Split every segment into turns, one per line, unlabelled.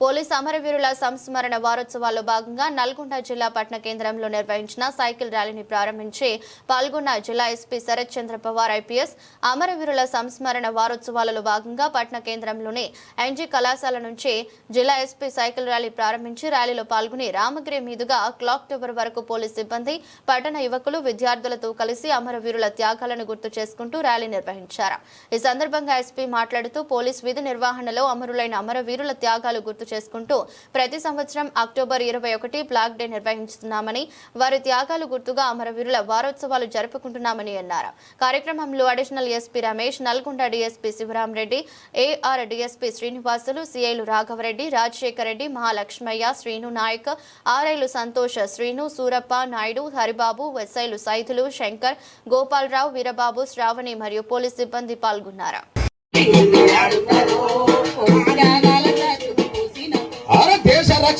Police అమరవీరుల సంస్మరణ వారోత్సవాల్లో భాగంగా నల్గొండ జిల్లా పట్న కేంద్రంలో నిర్వహించిన సైకిల్ ర్యాలీని ప్రారంభించి పాల్గొన్న జిల్లా ఎస్పీ శరత్ చంద్ర పవార్ ఐపీఎస్ అమరవీరుల సంస్మరణ వారోత్సవాలలో భాగంగా పట్న కేంద్రంలోని ఎన్జీ కళాశాల నుంచి జిల్లా ఎస్పీ సైకిల్ ర్యాలీ ప్రారంభించి ర్యాలీలో పాల్గొని రామగిరి మీదుగా క్లాక్ టవర్ వరకు పోలీస్ సిబ్బంది పట్టణ యువకులు విద్యార్థులతో కలిసి అమరవీరుల త్యాగాలను గుర్తు చేసుకుంటూ ర్యాలీ నిర్వహించారు. ఈ సందర్భంగా ఎస్పీ మాట్లాడుతూ పోలీస్ విధి నిర్వహణలో అమరులైన అమరవీరుల త్యాగాలు గుర్తు చేసుకుంటూ ప్రతి సంవత్సరం అక్టోబర్ ఇరవై ఒకటి బ్లాక్ డే నిర్వహిస్తున్నామని వారి త్యాగాలు గుర్తుగా అమరవీరుల వారోత్సవాలు జరుపుకుంటున్నామని అన్నారు. కార్యక్రమంలో additional SP Ramesh Nalgonda DSP Sivaram Reddy AR DSP Srinivasulu సిఐలు Raghava Reddy Rajasekhar Reddy Mahalakshmaiah Srinu Naik ఆర్ఐలు సంతోష్ శ్రీను సూరప్ప నాయుడు హరిబాబు ఎస్ఐలు సైదులు శంకర్ గోపాలరావు వీరబాబు శ్రావణి మరియు పోలీస్ సిబ్బంది పాల్గొన్నారు.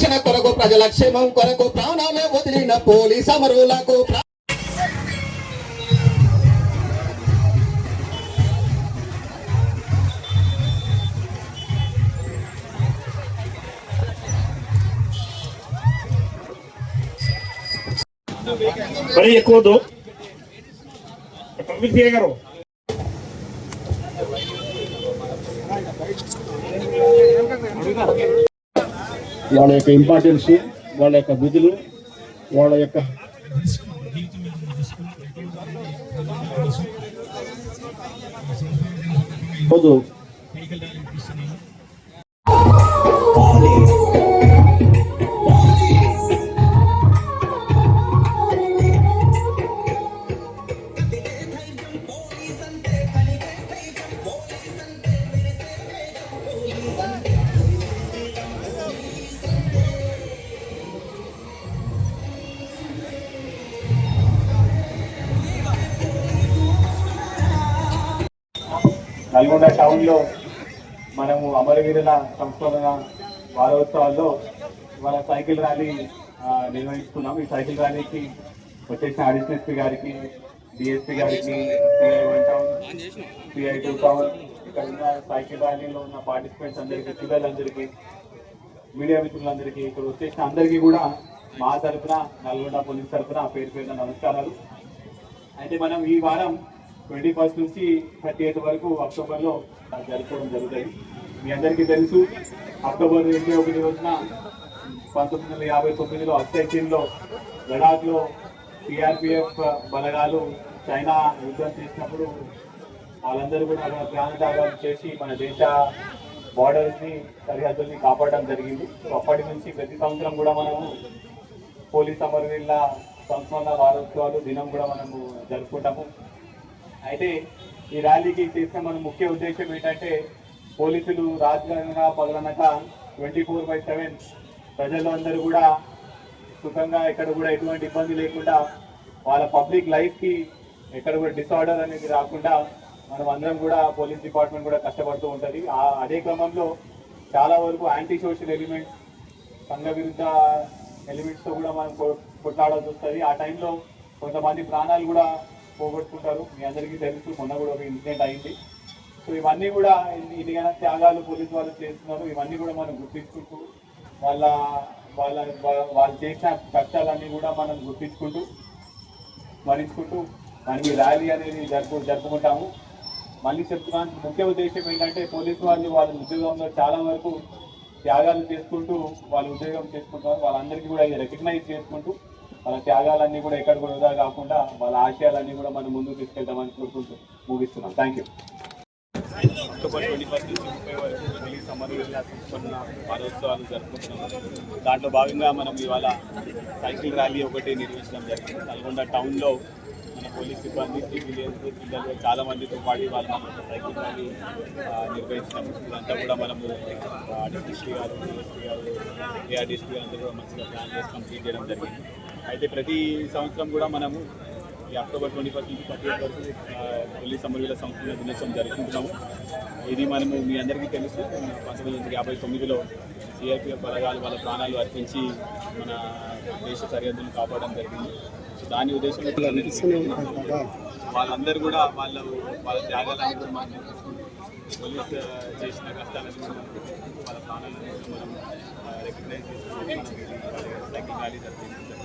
రక్షణ కొరకు ప్రజల క్షేమం కొరకు ప్రాణాలు వదిలిన పోలీస్ అమరులకు
మరి ఎక్కువద్దు. పబ్లిక్ చేయగలరు వాళ్ళ యొక్క ఇంపార్టెన్స్ వాళ్ళ యొక్క విధులు వాళ్ళ యొక్క రోజు నల్గొండ టౌన్లో మనము అమరవీరుల సంస్మరణ వారోత్సవాల్లో ఇవాళ సైకిల్ ర్యాలీ నిర్వహిస్తున్నాం ఈ సైకిల్ ర్యాలీకి వచ్చేసిన అడిషనల్ ఎస్పీ గారికి డిఎస్పీ గారికి CI one town CI two town ఇక్కడ ఉన్న సైకిల్ ర్యాలీలో ఉన్న పార్టిసిపెంట్స్ అందరికీ పిల్లలందరికీ మీడియా మిత్రులందరికీ ఇక్కడ వచ్చేసిన అందరికీ కూడా మా తరఫున నల్గొండ పోలీస్ తరఫున పేరు పేరున నమస్కారాలు. అయితే మనం ఈ వారం ట్వంటీ ఫస్ట్ నుంచి థర్టీ ఎయిత్ వరకు అక్టోబర్లో జరుపుకోవడం జరుగుతుంది. మీ అందరికీ తెలుసు అక్టోబర్ ఇరవై ఒకటి రోజున పంతొమ్మిది వందల యాభై తొమ్మిదిలో అక్షయ్ చీన్లో లడాఖ్లో సిఆర్పిఎఫ్ బలగాలు చైనా యుద్ధం చేసినప్పుడు వాళ్ళందరూ కూడా అక్కడ చేసి మన దేశ బార్డర్స్ని సరిహద్దుల్ని కాపాడడం జరిగింది. అప్పటి నుంచి ప్రతి సంవత్సరం కూడా మనము పోలీస్ అమరవీళ్ళ సంస్మరణ వారోత్సవాలు దినం కూడా మనము జరుపుకుంటాము. అయితే ఈ ర్యాలీకి చేసిన మన ముఖ్య ఉద్దేశం ఏంటంటే పోలీసులు రాజ్యాంగంగా పగలనక ట్వంటీ ఫోర్ బై సెవెన్ ప్రజలు అందరూ కూడా సుఖంగా ఎక్కడ కూడా ఎటువంటి ఇబ్బంది లేకుండా వాళ్ళ పబ్లిక్ లైఫ్కి ఎక్కడ కూడా డిసార్డర్ అనేది రాకుండా మనం అందరం కూడా పోలీస్ డిపార్ట్మెంట్ కూడా కష్టపడుతూ ఉంటుంది. ఆ- అదే క్రమంలో చాలా వరకు యాంటీ సోషల్ ఎలిమెంట్స్ సంఘ విరుద్ధ ఎలిమెంట్స్తో కూడా మనం కొట్లాడాల్సి వస్తుంది. ఆ టైంలో కొంతమంది ప్రాణాలు కూడా పోగొట్టుకుంటారు. మీ అందరికీ తెలుసు మొన్న కూడా ఒక ఇన్సిడెంట్ అయింది. సో ఇవన్నీ కూడా ఇన్ని- త్యాగాలు పోలీసు వాళ్ళు చేస్తున్నారు. ఇవన్నీ కూడా మనం గుర్తించుకుంటూ వాళ్ళ వాళ్ళ వాళ్ళు చేసిన కష్టాలన్నీ కూడా మనం గుర్తించుకుంటూ స్మరించుకుంటూ మనకి ర్యాలీ అనేది జరుపు జరుపుకుంటాము. మళ్ళీ చెప్తున్నాను ముఖ్య ఉద్దేశం ఏంటంటే పోలీసు వాళ్ళు వాళ్ళ ఉద్యోగంలో చాలా వరకు త్యాగాలు చేసుకుంటూ వాళ్ళు ఉద్యోగం చేసుకుంటారు వాళ్ళందరికీ కూడా ఇది రికగ్నైజ్ చేసుకుంటూ మన త్యాగాలన్నీ కూడా ఎక్కడ కూడా వృధా కాకుండా వాళ్ళ ఆశయాలన్నీ కూడా మనం ముందుకు తీసుకెళ్తామని కోరుకుంటూ ముగిస్తున్నాం. Thank you October twenty first నుంచి ముప్పై వరకు రిలీజ్ అమరవీరుల సంస్మరణ వారోత్సవాలు జరుపుకుంటున్నాం దాంట్లో భాగంగా మనం ఇవాళ సైకిల్ ర్యాలీ ఒకటి నిర్వహించడం జరిగింది. నల్గొండ టౌన్లో మన పోలీస్ సిబ్బంది సివిలియన్స్ పిల్లలు చాలా మందితో పాటు వాళ్ళు మనం సైకిల్ ర్యాలీ నిర్వహించినాము. ఇదంతా కూడా మనము డిఎస్పీ గారు డిఎస్పీ గారు ఏఆర్డిఎస్పీ గారు అంతా కూడా మంచిగా ప్లాన్ చేసి కంప్లీట్ చేయడం జరిగింది. అయితే ప్రతి సంవత్సరం కూడా మనము ఈ అక్టోబర్ ట్వంటీ ఫస్ట్ నుంచి థర్టీ ఎయిట్ వరకు ఢిల్లీ పోలీస్ సంస్కృతి దినోత్సవం జరుపుకుంటున్నాము. ఇది మనము మీ అందరికీ తెలుసు. పంతొమ్మిది వందల యాభై తొమ్మిదిలో సిఆర్పిఎఫ్ బలగాలు వాళ్ళ ప్రాణాలు అర్పించి మన దేశ సరిహద్దులను కాపాడడం జరిగింది. సో దాని ఉద్దేశంలో వాళ్ళందరూ కూడా వాళ్ళ వాళ్ళ త్యాగాలను కూడా మనం పోలీస్ చేసిన కష్టాలను వాళ్ళ ప్రాణాలను మనం రికగ్నైజ్ చేసుకుని మనకి సైకిల్ ర్యాలీ జరిపించాలి